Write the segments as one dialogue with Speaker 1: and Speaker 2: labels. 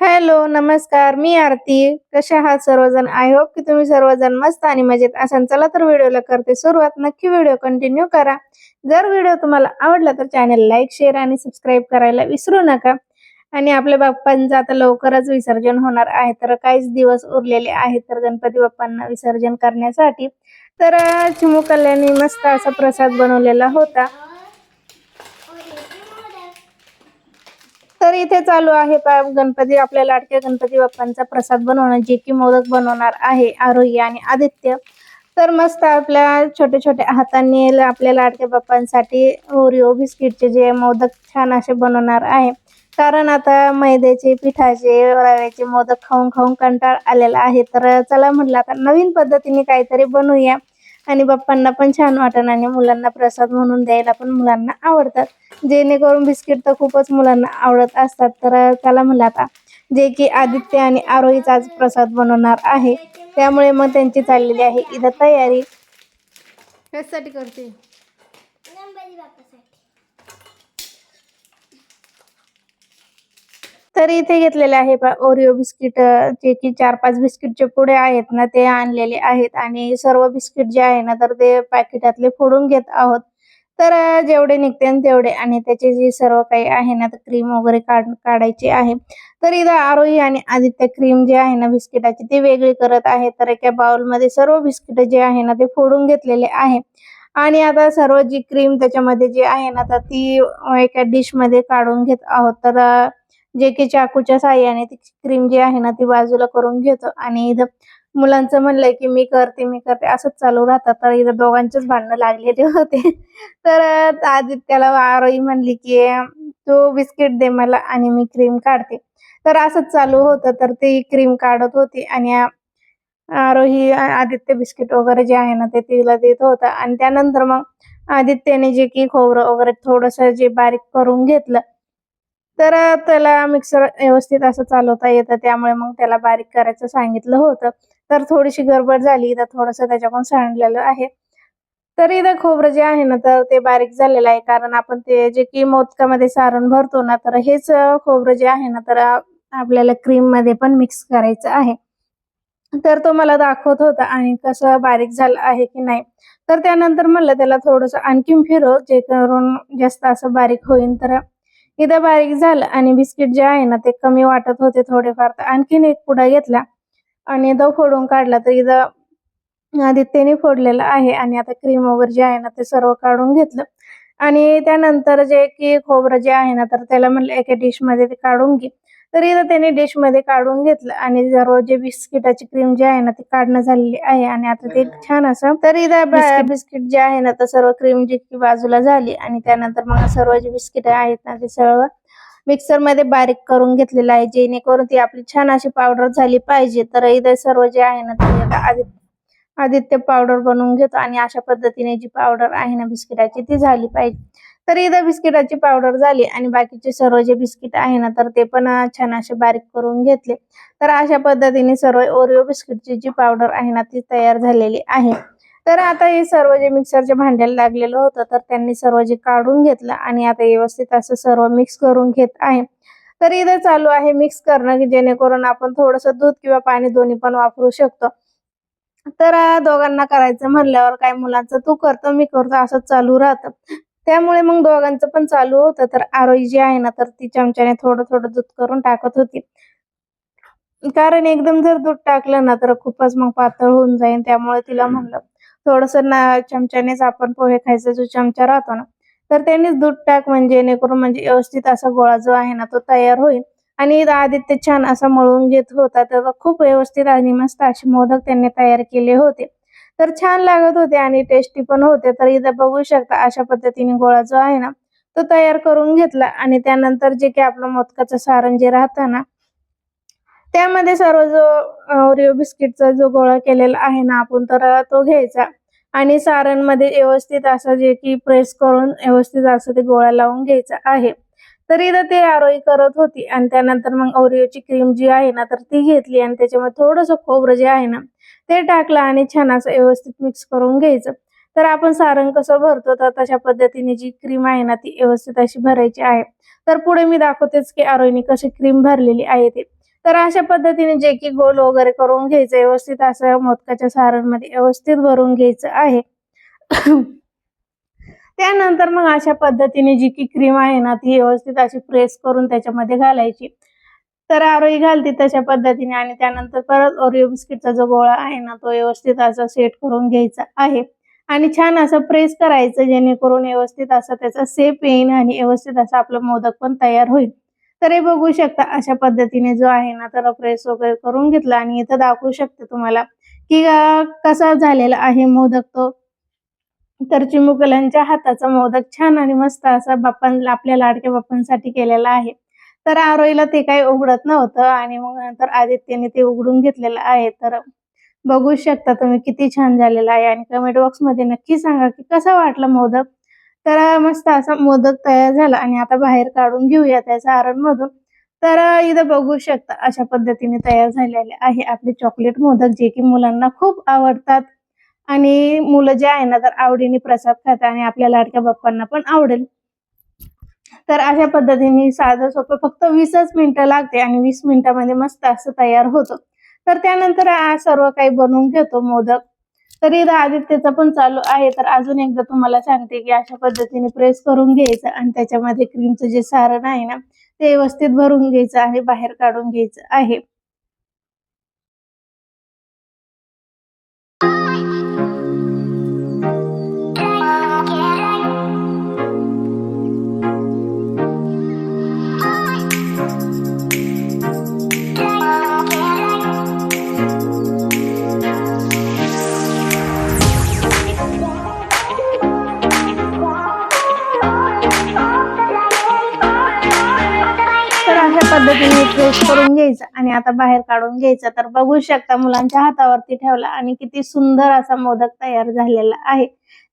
Speaker 1: Hello नमस्कार. मी आरती. कशा आहात सर्वजण? आय होप की तुम्ही सर्वजण मस्त आणि मजेत असाल. चला तर व्हिडिओला करते सुरुवात. नक्की व्हिडिओ कंटिन्यू करा. जर व्हिडिओ तुम्हाला आवडला तर चॅनल लाईक शेअर आणि सबस्क्राईब करायला विसरू नका. आणि आपल्या बाप्पांचं आता लवकरच विसर्जन होणार आहे तर काहीच दिवस उरलेले आहेत तर गणपती बाप्पांना विसर्जन करण्यासाठी. तर अं, चिमू कल्याणी मस्त असा प्रसाद बनवलेला होता. तर इथे चालू आहे गणपती आपल्या लाडक्या गणपती बाप्पांचा प्रसाद बनवणं जे की मोदक बनवणार आहे आरोही आणि आदित्य. तर मस्त आपल्या छोट्या छोट्या हातांनी ल- आपल्या लाडक्या बाप्पांसाठी ओरिओ बिस्किटचे जे मोदक छान असे बनवणार आहे. कारण आता मैद्याचे पिठाचे रव्याचे मोदक खाऊन खाऊन कंटाळ आलेला आहे. तर चला म्हटलं आता नवीन पद्धतीने काहीतरी बनवूया. आणि बाप्पांना पण छान वाटण आणि मुलांना प्रसाद म्हणून द्यायला पण मुलांना आवडतात. जेणेकरून बिस्किट तर खूपच मुलांना आवडत असतात. तर त्याला म्हणलं आता जे की आदित्य आणि आरोहीचा आज प्रसाद बनवणार आहे त्यामुळे मग त्यांची चाललेली आहे इथं तयारी. करते
Speaker 2: गणपती बाप्पासाठी
Speaker 1: तर इथे घेतलेले आहे ओरिओ बिस्किट जे की चार पाच बिस्किटचे पुढे आहेत ना ते आणलेले आहेत. आणि सर्व बिस्किट जे आहे ना तर ते पॅकेटातले फोडून घेत आहोत. तर जेवढे निघते तेवढे. आणि त्याचे जे सर्व काही आहे ना तर क्रीम वगैरे काढ काढायची आहे. तर इथं आरोही आणि आदित्य क्रीम जे आहे ना बिस्किटाची ते वेगळी करत आहे तर एका बाउलमध्ये सर्व बिस्किट जे आहे ना ते फोडून घेतलेले आहे. आणि आता सर्व जी क्रीम त्याच्यामध्ये जी आहे ना तर ती एका डिशमध्ये काढून घेत आहोत. तर जे की चाकूच्या साह्याने ती क्रीम जी आहे ना ती बाजूला करून घेतो. आणि इथं मुलांचं म्हणलंय की मी करते मी करते. असंच चालू राहतात. तर इथं दोघांचेच भांडणं लागलेले होते. तर आदित्याला आरोही म्हणली की तू बिस्किट दे मला आणि मी क्रीम काढते. तर असंच चालू होतं. तर ती क्रीम काढत होती आणि आरोही आदित्य बिस्किट वगैरे जे आहे ना ते तिला देत होता. आणि त्यानंतर मग आदित्यने जे की खोबरं वगैरे थोडस जे बारीक करून घेतलं तर त्याला मिक्सर व्यवस्थित असं चालवता येतं. त्यामुळे मग त्याला बारीक करायचं सांगितलं होतं. तर थोडीशी गडबड झाली. इथं थोडस त्याच्याकडून सांडलेलं आहे. तर इथं खोबरं जे आहे ना तर ते बारीक झालेलं आहे. कारण आपण ते जे की मोदकामध्ये सारण भरतो ना तर हेच खोबरं जे आहे ना तर आपल्याला क्रीममध्ये पण मिक्स करायचं आहे. तर तो मला दाखवत होता आणि कसं बारीक झालं आहे की नाही. तर त्यानंतर म्हणलं त्याला थोडस आणखीन फिरव जे करून जास्त असं बारीक होईल तर इथं बारीक झालं आणि बिस्किट जे आहे ना ते कमी वाटत होते थोडेफार. तर आणखीन एक पुडा घेतला आणि इथं फोडून काढला. तर इथं आदित्यने फोडलेलं आहे आणि आता क्रीम वगैरे जे आहे ना ते सर्व काढून घेतलं. आणि त्यानंतर जे की खोबरं जे आहे ना तर त्याला म्हणलं एका डिशमध्ये ते काढून घे. तर इथं त्याने डिशमध्ये काढून घेतलं आणि सर्व जे बिस्किटाची क्रीम जे आहे ना ती काढणं झालेली आहे आणि आता ते छान असं तर इथं बिस्किट. जे आहे ना तर सर्व क्रीम जी बाजूला झाली आणि त्यानंतर मग सर्व जे बिस्किट आहेत ना ते सर्व मिक्सरमध्ये बारीक करून घेतलेलं आहे. जेणेकरून ती आपली छान अशी पावडर झाली पाहिजे. तर इथं सर्व जे आहे ना ते आता आदित्य आदित्य पावडर बनवून घेतो आणि अशा पद्धतीने जी पावडर आहे ना बिस्किटाची ती झाली पाहिजे. तर इथं बिस्किटाची पावडर झाली आणि बाकीचे सर्व जे बिस्किट आहे ना तर ते पण छान असे बारीक करून घेतले. तर अशा पद्धतीने सर्व ओरिओ बिस्किटची जी पावडर आहे ना ती तयार झालेली आहे. तर आता हे सर्व जे मिक्सरच्या भांड्याला लागलेलं होतं तर त्यांनी सर्व जे काढून घेतलं आणि आता व्यवस्थित असं सर्व मिक्स करून घेत आहे. तर इथं चालू आहे मिक्स करणं की जेणेकरून आपण थोडस दूध किंवा पाणी दोन्ही पण वापरू शकतो. तर दोघांना करायचं म्हणल्यावर काय मुलांचं तू करतो मी करतो असं चालू राहतं. त्यामुळे मग दोघांचं पण चालू होतं. तर आरोही जी आहे ना तर ती चमच्याने थोडं थोडं दूध करून टाकत होती. कारण एकदम जर दूध टाकलं ना तर खूपच मग पातळ होऊन जाईल त्यामुळे तिला म्हणलं थोडस ना चमच्यानेच आपण पोहे खायचा जो चमचा राहतो ना. तर त्यांनीच दूध टाक म्हणजे जेणेकरून म्हणजे व्यवस्थित असा गोळा जो आहे ना तो तयार होईल. आणि आदित्य छान असा मळून घेत होता. तर खूप व्यवस्थित आणि मस्त असे मोदक त्यांनी तयार केले होते. तर छान लागत होते आणि टेस्टी पण होते. तर इथं बघू शकता अशा पद्धतीने गोळा जो आहे ना तो तयार करून घेतला. आणि त्यानंतर जे काही आपलं मोदकाचं सारण जे राहतं ना त्यामध्ये सर्व जो ओरिओ बिस्किटचा जो गोळा केलेला आहे ना आपण तर तो घ्यायचा. आणि सारणमध्ये व्यवस्थित असं जे की प्रेस करून व्यवस्थित असं ते गोळा लावून घ्यायचा आहे. तर इथं ते आरोही करत होती. आणि त्यानंतर मग ओरिओची क्रीम जी आहे ना तर ती घेतली आणि त्याच्यामध्ये थोडस खोबरं जे आहे ना ते टाकलं आणि छान असं व्यवस्थित मिक्स करून घ्यायचं. तर आपण सारण कसं भरतो? तर तशा पद्धतीने जी क्रीम आहे ना ती व्यवस्थित अशी भरायची आहे. तर पुढे मी दाखवतेच की आरोईने कशी क्रीम भरलेली आहे ती. तर अशा पद्धतीने जे की गोल वगैरे करून घ्यायचं व्यवस्थित असं मोदकाच्या सारणमध्ये व्यवस्थित भरून घ्यायचं आहे. त्यानंतर मग अशा पद्धतीने जी की क्रीम आहे ना ती व्यवस्थित अशी प्रेस करून त्याच्यामध्ये घालायची. तर आरोही घालते तशा पद्धतीने आणि त्यानंतर परत ओरिओ बिस्किटचा जो गोळा आहे ना तो व्यवस्थित असा सेट करून घ्यायचा आहे. आणि छान असं प्रेस करायचं जेणेकरून व्यवस्थित असं त्याचा सेप येईन आणि व्यवस्थित असं आपलं मोदक पण तयार होईल. तर हे बघू शकता अशा पद्धतीने जो आहे ना तर प्रेस वगैरे करून घेतला आणि इथं दाखवू शकते तुम्हाला की कसा झालेला आहे मोदक तो. तर चिमुकल्यांच्या हाताचा मोदक छान आणि मस्त असा बाप्पां आपल्या लाडक्या बाप्पांसाठी केलेला आहे. तर आरोईला ते काही उघडत नव्हतं आणि मग नंतर आदित्यने ते उघडून घेतलेलं आहे. तर बघू शकता तुम्ही किती छान झालेला आहे आणि कमेंट बॉक्समध्ये नक्की सांगा की कसा वाटला मोदक. तर मस्त असा मोदक तयार झाला आणि आता बाहेर काढून घेऊया त्याच्या आरणमधून तर इथं बघू शकता अशा पद्धतीने तयार झालेले आहे आपले चॉकलेट मोदक जे की मुलांना खूप आवडतात. आणि मुलं जे आहे ना तर आवडीने प्रसाद खातात आणि आपल्या लाडक्या बाप्पांना पण आवडेल. तर अशा पद्धतीने साधं सोपं फक्त वीसच मिनिटं लागते आणि वीस मिनिटामध्ये मस्त असं तयार होतं. तर त्यानंतर आज सर्व काही बनवून घेतो मोदक. तर इथं आदित्यचं पण चालू आहे तर अजून एकदा तुम्हाला सांगते की अशा पद्धतीने प्रेस करून घ्यायचं आणि त्याच्यामध्ये क्रीमचं जे सारण आहे ना ते व्यवस्थित भरून घ्यायचं आणि बाहेर काढून घ्यायचं आहे. प्रेस करून घ्यायचा आणि आता बाहेर काढून घ्यायचा तर बघू शकता मुलांच्या हातावरती ठेवला आणि किती सुंदर असा मोदक तयार झालेला आहे.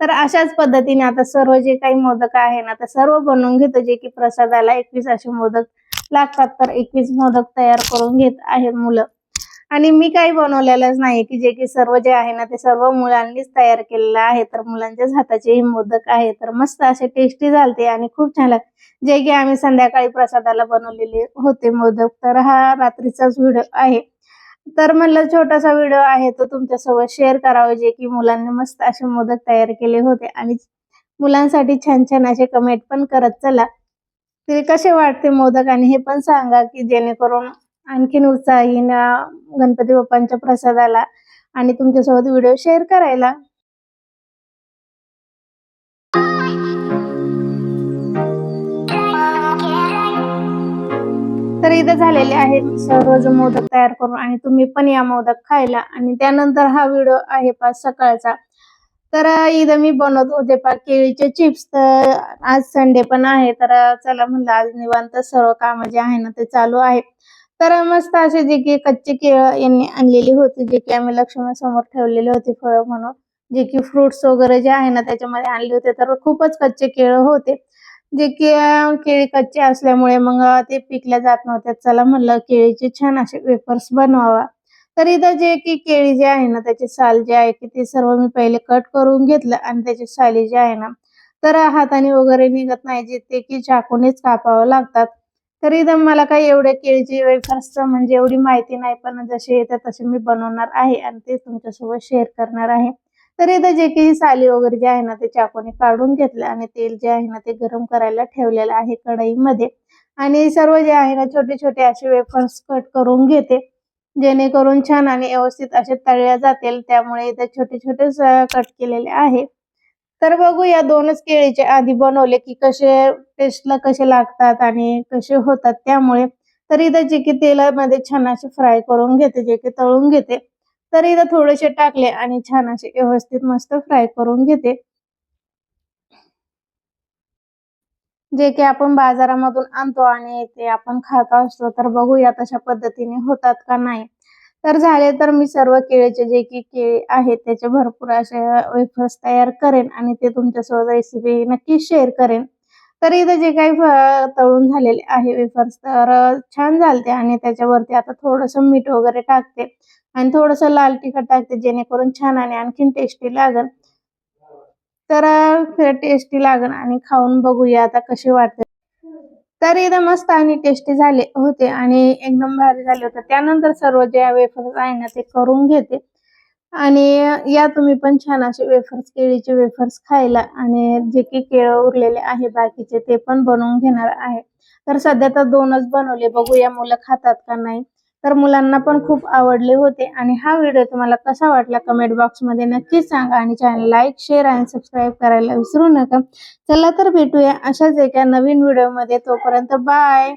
Speaker 1: तर अशाच पद्धतीने आता सर्व जे काही मोदक आहे ना तर सर्व बनवून घेतो जे की प्रसादाला एकवीस असे मोदक लागतात. तर एकवीस मोदक तयार करून घेत आहेत मुलं. आणि मी काही बनवलेलंच नाही की जे की सर्व जे आहे ना ते सर्व मुलांनीच तयार केलेलं आहे. तर मुलांच्याच हाताचे हे मोदक आहे. तर मस्त असे टेस्टी झालते आणि खूप छान जे की आम्ही संध्याकाळी प्रसादाला बनवलेले होते मोदक. तर हा रात्रीचाच व्हिडिओ आहे. तर म्हणलं छोटासा व्हिडिओ आहे तो तुमच्यासोबत शेअर करावा. जे की मुलांनी मस्त असे मोदक तयार केले होते. आणि मुलांसाठी छान छान असे कमेंट पण करत चला. ते कसे वाटते मोदक? आणि हे पण सांगा की जेणेकरून आणखीन उत्साहीन गणपती बाप्पांच्या प्रसादाला आणि तुमच्यासोबत व्हिडिओ शेअर करायला. तर इथं झालेले आहेत सर्वज मोदक तयार करून आणि तुम्ही पण या मोदक खायला. आणि त्यानंतर हा व्हिडिओ आहे पाच सकाळचा. तर इथं मी बनवत होते पा केळीचे चिप्स. तर आज संडे पण आहे. तर चला म्हणलं आज निवांत सर्व काम जे आहे ना ते चालू आहे तर मस्त असे जे की कच्चे केळ यांनी आणलेली होती जे की आम्ही लक्ष्मणासमोर ठेवलेले होते फळं म्हणून. जे की फ्रुट्स वगैरे जे आहे ना त्याच्यामध्ये आणले होते. तर खूपच कच्चे केळ होते. जे की केळी कच्चे असल्यामुळे मग ते पिकल्या जात नव्हते चला म्हणलं केळीचे छान असे वेफर्स बनवावा. तर इथं जे की केळी जे आहे ना त्याचे साल जे आहे की ते सर्व मी पहिले कट करून घेतलं आणि त्याचे साली जे आहे ना तर हाताने वगैरे निघत नाही. जे ते की चाकूनेच कापावं लागतात. तर इथं मला काही एवढे केळीची वेफर्स म्हणजे एवढी माहिती नाही पण जसे येतात तसे मी बनवणार आहे आणि ते तुमच्यासोबत शेअर करणार आहे. तर इथं जे काही साली वगैरे जे आहे ना ते चाकूने काढून घेतलं आणि तेल जे आहे ना ते गरम करायला ठेवलेलं आहे कढईमध्ये. आणि सर्व जे आहे ना छोटे छोटे असे वेफर्स कट करून घेते. जेणेकरून छान आणि व्यवस्थित असे तळल्या जातील. त्यामुळे इथे छोटे छोटे कट केलेले आहे. तर बघू या दोनच केळीचे आधी बनवले की कसे टेस्टला कसे लागतात आणि कसे होतात त्यामुळे. तर इथं जे की तेलामध्ये छान असे फ्राय करून घेते जे की तळून घेते. तर इथं थोडेसे टाकले आणि छान असे व्यवस्थित मस्त फ्राय करून घेते. जे की आपण बाजारामधून आणतो आणि ते आपण खात असतो तर बघूया तशा पद्धतीने होतात का नाही. तर झाले तर मी सर्व केळीचे जे की केळी आहेत त्याचे भरपूर असे वेफर्स तयार करेन आणि ते तुमच्यासोबत रेसिपी नक्की शेअर करेन. तर इथं जे काही तळून झालेले आहे वेफर्स तर छान झालते आणि त्याच्यावरती आता थोडंसं मीठ वगैरे टाकते आणि थोडंसं लाल तिखट टाकते जेणेकरून छान आणि आणखीन टेस्टी लागेल तर टेस्टी लागेल आणि खाऊन बघूया आता कशी वाटते. तर एकदम मस्त आणि टेस्टी झाले होते आणि एकदम भारी झाले होते. त्यानंतर सर्व जे वेफर्स आहे ना ते करून घेते. आणि या तुम्ही पण छान असे वेफर्स केळीचे वेफर्स खायला आणि जे की केळं उरलेले आहे बाकीचे ते पण बनवून घेणार आहे. तर सध्या तर दोनच बनवले. बघूया मुलं खातात का नाही. तर मुलांना पण खूप आवडले होते. आणि हा व्हिडिओ तुम्हाला कसा वाटला कमेंट बॉक्समध्ये नक्कीच सांगा आणि चॅनल लाईक शेअर आणि सबस्क्राईब करायला विसरू नका. चला तर भेटूया अशाच एका नवीन व्हिडिओमध्ये. तोपर्यंत बाय